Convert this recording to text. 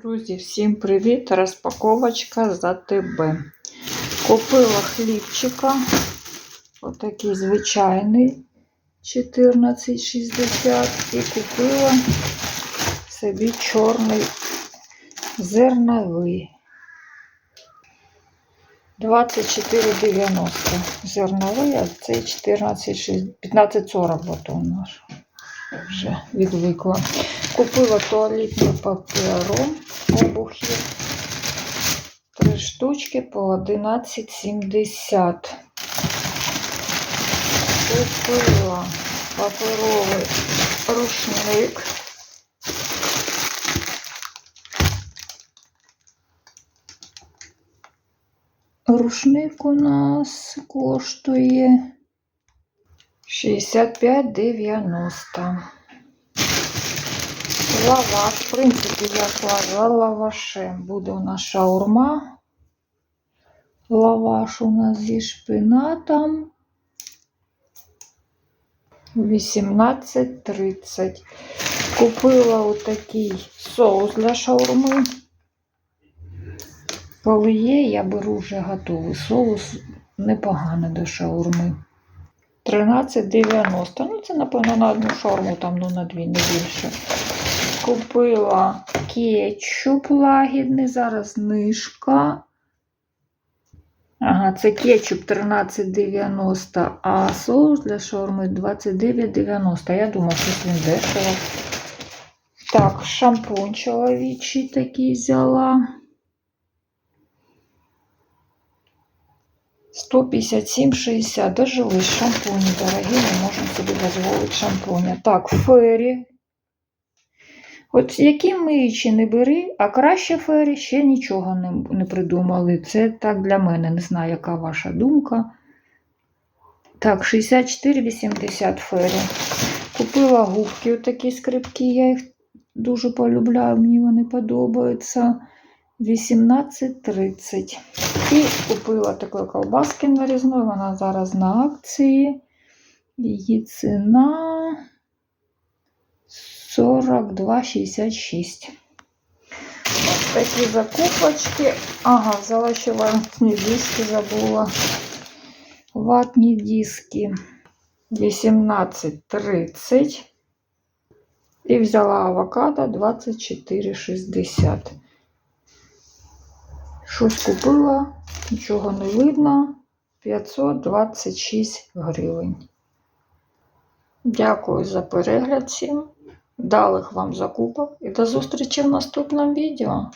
Друзі, всім привіт! Розпаковочка за ТБ. Купила хлібчика. Отакий звичайний 14,60 і купила собі чорний зерновий. 24,90 зерновий, а цей 14,60 15,40 батон наш. Вже відвикла. Купила туалетний паперу обухів. Три штучки по 11,70. Купила паперовий рушник. Рушник у нас коштує 65,90. Лаваш, в принципі, я клала лавашем. Буде у нас шаурма. Лаваш у нас зі шпинатом. 18,30. Купила отакий соус для шаурми. Коли є, я беру вже готовий соус. Непогано до шаурми. 13,90. Ну, це, напевно, на одну шаурму, там, ну, на дві, не більше. Купила кетчуп лагідний, зараз знижка. Ага, це кетчуп 13,90, а соус для шаурми 29,90. Я думаю, що він дешево. Так, шампунь чоловічий такий взяла. 157,60. Дожили шампуні дорогі, ми можемо собі дозволити шампуня. Так, фері. От які миючі не бери, а краще фері ще нічого не, не придумали. Це так для мене. Не знаю, яка ваша думка. Так, 64,80 фері. Купила губки такі скрипкі, я їх дуже полюбляю, мені вони подобаються. 18,30. І купила таку колбаски нарізної, вона зараз на акції. Її ціна 42,66. Ось такі закупочки. Ага, взяла ще ватні диски, забула. Ватні диски 18,30. І взяла авокадо 24,60. Щось купила, нічого не видно. 526 гривень. Дякую за перегляд всім. Вдалих вам закупок і до зустрічі в наступному відео.